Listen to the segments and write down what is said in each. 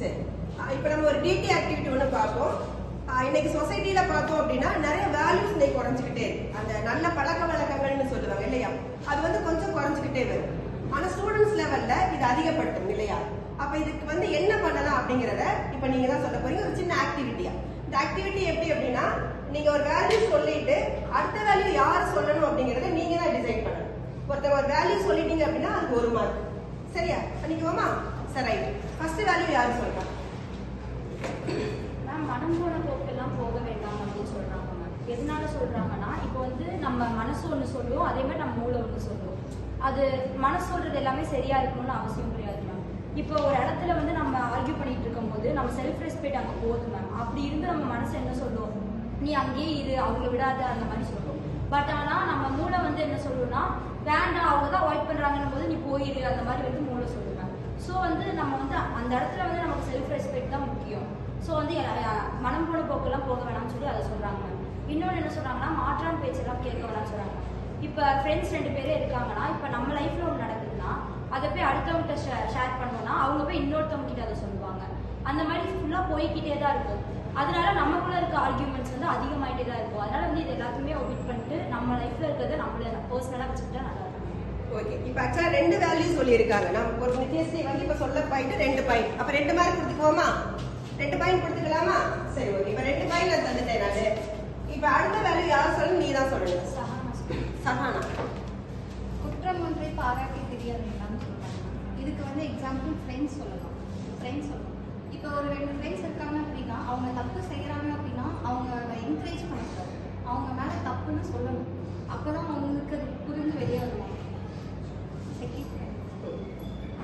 சரி இப்போ நம்ம ஒரு டிடி ஆக்டிவிட்டி ஒன்று பார்ப்போம். இன்னைக்கு சொசைட்டில பார்த்தோம் அப்படின்னா நிறைய வேல்யூஸ் இன்னைக்கு குறைஞ்சிக்கிட்டே இருக்கு. அந்த நல்ல பழக்க வழக்கங்கள்னு சொல்லுவாங்க இல்லையா? அது வந்து கொஞ்சம் குறைஞ்சிக்கிட்டே வரும். ஆனால் ஸ்டூடெண்ட்ஸ் லெவல்ல இது அதிகப்படுத்தும் இல்லையா? அப்போ இதுக்கு வந்து என்ன பண்ணலாம் அப்படிங்கிறத இப்போ நீங்க தான் சொல்ல போறீங்க. ஒரு சின்ன ஆக்டிவிட்டியா இந்த ஆக்டிவிட்டி எப்படி அப்படின்னா நீங்க ஒரு வேல்யூ சொல்லிட்டு அடுத்த வேல்யூ யார் சொல்லணும் அப்படிங்கறத நீங்க தான் டிசைட் பண்ணணும். ஒருத்தர் ஒரு வேல்யூ சொல்லிட்டீங்க அப்படின்னா அதுக்கு ஒரு மார்க் சரியா? பண்ணிக்குவோமா சரி ரைட் ஃபர்ஸ்ட் வேல்யூ யார் சொல்றா? மேம் மனம் போன போக்கெல்லாம் போக வேண்டாம் அப்படின்னு சொல்றாங்க மேம் எதனால சொல்றாங்கன்னா இப்போ வந்து நம்ம மனசு ஒன்று சொல்லுவோம் அதே மாதிரி நம்ம மூளை ஒன்று சொல்லுவோம். அது மனசு சொல்றது எல்லாமே சரியா இருக்கணும்னு அவசியம் கிடையாது மேம் இப்போ ஒரு இடத்துல வந்து நம்ம ஆர்கியூ பண்ணிட்டு இருக்கும்போது நம்ம செல்ஃப் ரெஸ்பெக்ட் அங்கே போகுது மேம் அப்படி இருந்து நம்ம மனசு என்ன சொல்லுவோம் நீ அங்கேயே இரு அவங்கள விடாத அந்த மாதிரி சொல்லுவோம் பட் ஆனால் நம்ம மூளை வந்து என்ன சொல்லுவோம்னா வேண்டாம் அவங்க தான் அவாய்ட் பண்ணுறாங்கன்னும் போது நீ போயிரு அந்த மாதிரி வந்து மூளை சொல்லுவோம் ஸோ வந்து நம்ம வந்து அந்த இடத்துல வந்து நமக்கு செல்ஃப் ரெஸ்பெக்ட் தான் முக்கியம். ஸோ வந்து மனம் போன போக்கெல்லாம் போக வேணாம்னு சொல்லி அதை சொல்கிறாங்க இன்னொன்று என்ன சொல்கிறாங்கன்னா மாற்றான் பேச்செல்லாம் கேட்க வேணாம்னு சொல்கிறாங்க இப்போ ஃப்ரெண்ட்ஸ் ரெண்டு பேரே இருக்காங்கன்னா இப்போ நம்ம லைஃப்பில் ஒன்று நடக்குதுன்னா அதை போய் அடுத்தவங்ககிட்ட ஷேர் ஷேர் பண்ணோம்னா அவங்க போய் இன்னொருத்தவங்க கிட்ட அதை சொல்லுவாங்க. அந்த மாதிரி ஃபுல்லாக போய்க்கிட்டே தான் இருக்கும். அதனால நமக்குள்ள இருக்க ஆர்கியூமெண்ட்ஸ் வந்து அதிகமாயிட்டே தான் இருக்கும். அதனால வந்து இது எல்லாத்தையுமே ஒமிட் பண்ணிட்டு நம்ம லைஃப்ல இருக்கிறத நம்மள பர்சனலாக வச்சுக்கிட்டா நல்லா இருக்கும். ஓகே இப்போ ஆக்சுவலா ரெண்டு வேல்யூ சொல்லியிருக்காங்க. நம்ம ஒரு நித்யஸ்ரீ வந்து இப்போ சொல்ல பாயிண்ட் ரெண்டு பாயிண்ட் அப்ப ரெண்டு மார்க் கொடுத்துக்குவோமா ரெண்டு பாயிண்ட் கொடுத்துக்கலாமா? சரி ஓகே இப்போ ரெண்டு பாயிண்ட் நான் தந்துட்டேன் நானு. இப்போ அடுத்த வேல்யூ யார் சொல்லணும்? நீ தான் சொல்லணும். சஹானா. குற்றம் ஒன்றை பாராட்டி தெரியாது இதுக்கு வந்து எக்ஸாம்பிள் ஃப்ரெண்ட்ஸ் சொல்லலாம். ஃப்ரெண்ட்ஸ் சொல்லலாம். இப்போ ஒரு ரெண்டு ஃப்ரெண்ட்ஸ் இருக்காங்க அப்படின்னா அவங்க தப்பு செய்கிறாங்க அப்படின்னா அவங்க என்கரேஜ் பண்ணக்கூடாது அவங்க மேலே தப்புன்னு சொல்லணும். அப்போ தான் அவங்களுக்கு புரிந்து வெளியே வருவாங்க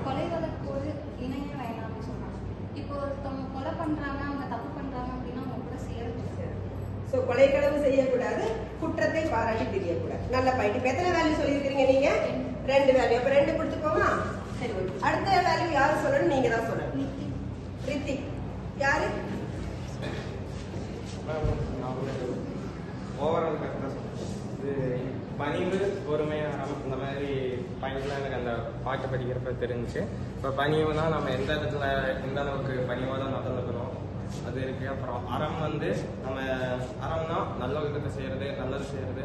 கொலை வழக்கோடு இணைய வேணாம்னு சொல்றாங்க இப்போ ஒருத்தவங்க கொலை பண்ணுறாங்க அவங்க தப்பு பண்ணுறாங்க அப்படின்னா அவங்க கூட சேரக்கூடாது ஸோ கொலைக்களவு செய்யக்கூடாது குற்றத்தை பாராட்டி தெரியக்கூடாது நல்ல பாயிண்ட் இப்போ எத்தனை வேல்யூ சொல்லியிருக்கிறீங்க நீங்க? ரெண்டு. வேல்யூ அப்போ ரெண்டு கொடுத்துக்கோமா? சரி அடுத்த வேல்யூ யார் சொல்லணும்? நீங்க தான் சொல்லணும் ரித்திக். யாரு ஓவரால் கரெக்டாக இது பணிவு பொறுமையாக அறம் இந்த மாதிரி பாயிண்ட்லாம் எனக்கு அந்த பாட்டு படிக்கிறப்ப தெரிஞ்சுச்சு. இப்போ பணிவுனா நம்ம எந்த இடத்துல எந்த அளவுக்கு பணிவாக தான் நடந்துக்கணும் அது இருக்குது அப்புறம் அறம் வந்து நம்ம அறம்னா நல்ல விதத்தை செய்கிறது நல்லது செய்கிறது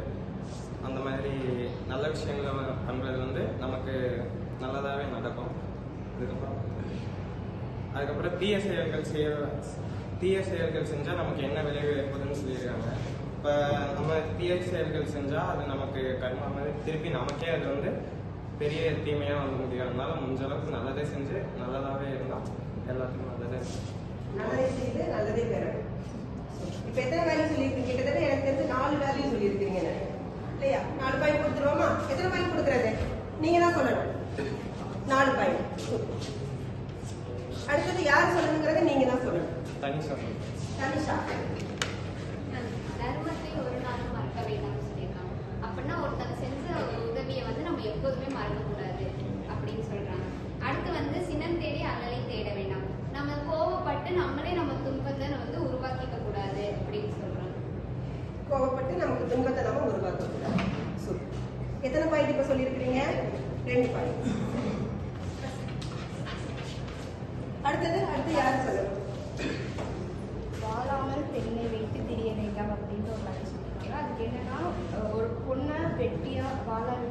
அந்த மாதிரி நல்ல விஷயங்களை பண்ணுறது வந்து நமக்கு நல்லதாகவே நடக்கும். அதுக்கப்புறம் அதுக்கப்புறம் தீய செயல்கள் செய்ய தீய செயல்கள் செஞ்சால் நமக்கு என்ன விளைவு ஏற்படுதுன்னு சொல்லியிருக்காங்க. இப்போ நம்ம தீய செயல்கள் செஞ்சால் அது நமக்கு கர்மா மாதிரி திருப்பி நமக்கே அது வந்து பெரிய தீமையாக வந்து முடியும். அதனால முடிஞ்ச அளவுக்கு நல்லதே செஞ்சு நல்லதாகவே இருந்தால் எல்லாத்துக்கும் நல்லதே. நல்லதை செய்து நல்லதே பெறணும் இப்ப எத்தனை வேல்யூ சொல்லியிருக்கீங்க கிட்டத்தட்ட எனக்கு தெரிஞ்சு நாலு வேல்யூ சொல்லியிருக்கீங்க. இல்லையா? நாலு பாயிண்ட் கொடுத்துருவோமா? எத்தனை பாயிண்ட் கொடுக்குறது? நீங்க தான் சொல்லணும். நாலு பாயிண்ட் அடுத்தது யார் சொல்லணுங்கிறத நீங்க தான் சொல்லணும். தனி சொல்லணும். தனிஷா. தர்மத்தை ஒரு நாளும் மறக்க வேண்டாம்னு சொல்லியிருக்காங்க. அப்படின்னா ஒருத்தங்க செஞ்ச ஒரு உதவியை வந்து நம்ம எப்போதுமே மறக்கக்கூடாது அப்படின்னு சொல்றாங்க. அடுத்து வந்து சினம் தேடி அல்லலை தேட வேண்டாம். நம்ம கோவப்பட்டு நம்மளே நம்ம துன்பத்தை வந்து உருவாக்கிக்க கூடாது அப்படின்னு சொல்றாங்க. கோவப்பட்டு நமக்கு துன்பத்தை நம்ம உருவாக்கக்கூடாது சூப்பர் எத்தனை பாயிண்ட் இப்ப சொல்லியிருக்கிறீங்க? ரெண்டு பாயிண்ட் அடுத்தது அடுத்து யார் சொல்லணும்? வாழாமல் பெண்ணை வைத்து திரிய வேண்டாம் அப்படின்ற ஒரு லைன் சொல்லியிருக்காங்க அதுக்கு என்னன்னா அஹ் ஒரு பொண்ணை வெட்டியா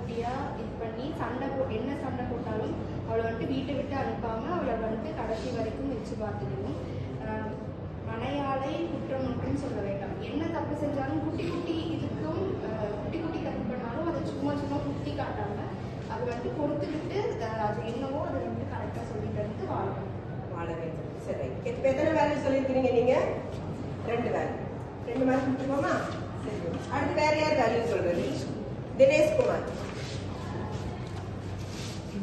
குட்டியாக இது பண்ணி சண்டை போ என்ன சண்டை போட்டாலும் அவளை வந்துட்டு வீட்டை விட்டு அனுப்பாம அவளை வந்துட்டு கடைசி வரைக்கும் வச்சு பார்த்துக்கணும். மனையாளை குற்றம் மட்டும் சொல்ல வேண்டாம். என்ன தப்பு செஞ்சாலும் குட்டி குட்டி இதுக்கும் குட்டி குட்டி தப்பு பண்ணாலும் அதை சும்மா சும்மா குத்தி காட்டாம அது வந்துட்டு பொறுத்துக்கிட்டு அது என்னவோ அதை வந்துட்டு கரெக்டாக சொல்லிட்டு வந்து வாழணும். வாழ வேண்டும். சரி. இப்ப எத்தனை வேல்யூ சொல்லியிருக்கிறீங்க நீங்க? ரெண்டு வேல்யூ ரெண்டு மார்க் கொடுத்துருவோமா சரி. அடுத்து வேற யார் வேல்யூ சொல்றது? தினேஷ்குமார்.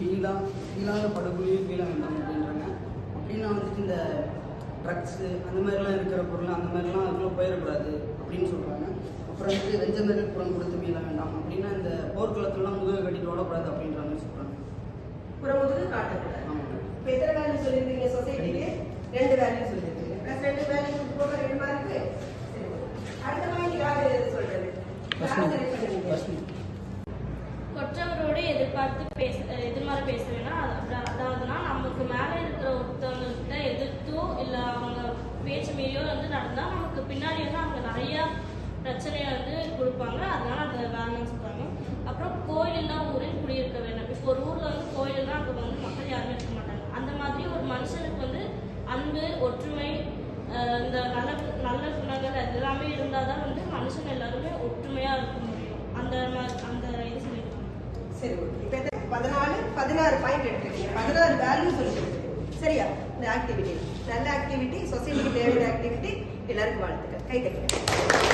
வீழா வீழாத படுகொலியில் வீழ வேண்டாம் அப்படின்றாங்க. அப்படின்னா வந்துட்டு இந்த ட்ரக்ஸு அந்த மாதிரிலாம் இருக்கிற பொருள் அந்த மாதிரிலாம் அதுக்குள்ள போயிடக்கூடாது அப்படின்னு சொல்கிறாங்க அப்புறம் வந்து வெஞ்சமேல் புறம் கொடுத்து வீழ வேண்டாம் அப்படின்னா இந்த போர்க்குளத்துலலாம் முதுகு கட்டிட்டு ஓடக்கூடாது அப்படின்ற மாதிரி சொல்கிறாங்க புறமுதுகு காட்டக்கூடாது. ஆமாம் இப்ப எத்தனை வேல்யூ சொல்லியிருக்கீங்க சொசைட்டிக்கு ரெண்டு வேல்யூ சொல்லியிருக்கீங்க. பிளஸ் ரெண்டு வேல்யூ போக ரெண்டு மார்க் சரி அடுத்த பாயிண்ட் யாரு சொல்றது? யார் பண்ணுவீங்க? கொற்றவரோடு பார்த்து பேச எதிர்மாற பேச வேணாம் அதாவதுனா நமக்கு மேலே இருக்கிற ஒருத்தவங்கள்ட்ட அவங்க பேச்சு மீறியோ வந்து நடந்தால் நமக்கு பின்னாடி வந்து அவங்க நிறையா பிரச்சனையை வந்து கொடுப்பாங்க. அதனால அதை வேணாம்னு சொல்கிறாங்க அப்புறம் கோயிலெல்லாம் ஊரில் குடியிருக்க வேண்டாம். இப்போ ஒரு ஊரில் வந்து கோயிலெல்லாம் அங்கே வந்து மக்கள் யாருமே இருக்க மாட்டாங்க. அந்த மாதிரி ஒரு மனுஷனுக்கு வந்து அன்பு ஒற்றுமை இந்த நல்ல நல்ல குணங்கள் எல்லாமே இருந்தால் தான் வந்து மனுஷன் எல்லாருமே ஒற்றுமையாக இருக்க முடியும். அந்த மாதிரி அந்த இது சரி ஓகே இப்போ எத்தனை? பதினாலு பதினாறு பாயிண்ட் எடுத்துருக்கீங்க. பதினாறு வேல்யூ சொல்லிட்டு. சரியா? இந்த ஆக்டிவிட்டி நல்ல ஆக்டிவிட்டி சொசைட்டிக்கு தேவையான ஆக்டிவிட்டி எல்லாருக்கும் வாழ்த்துக்கள். கை தட்டுங்க.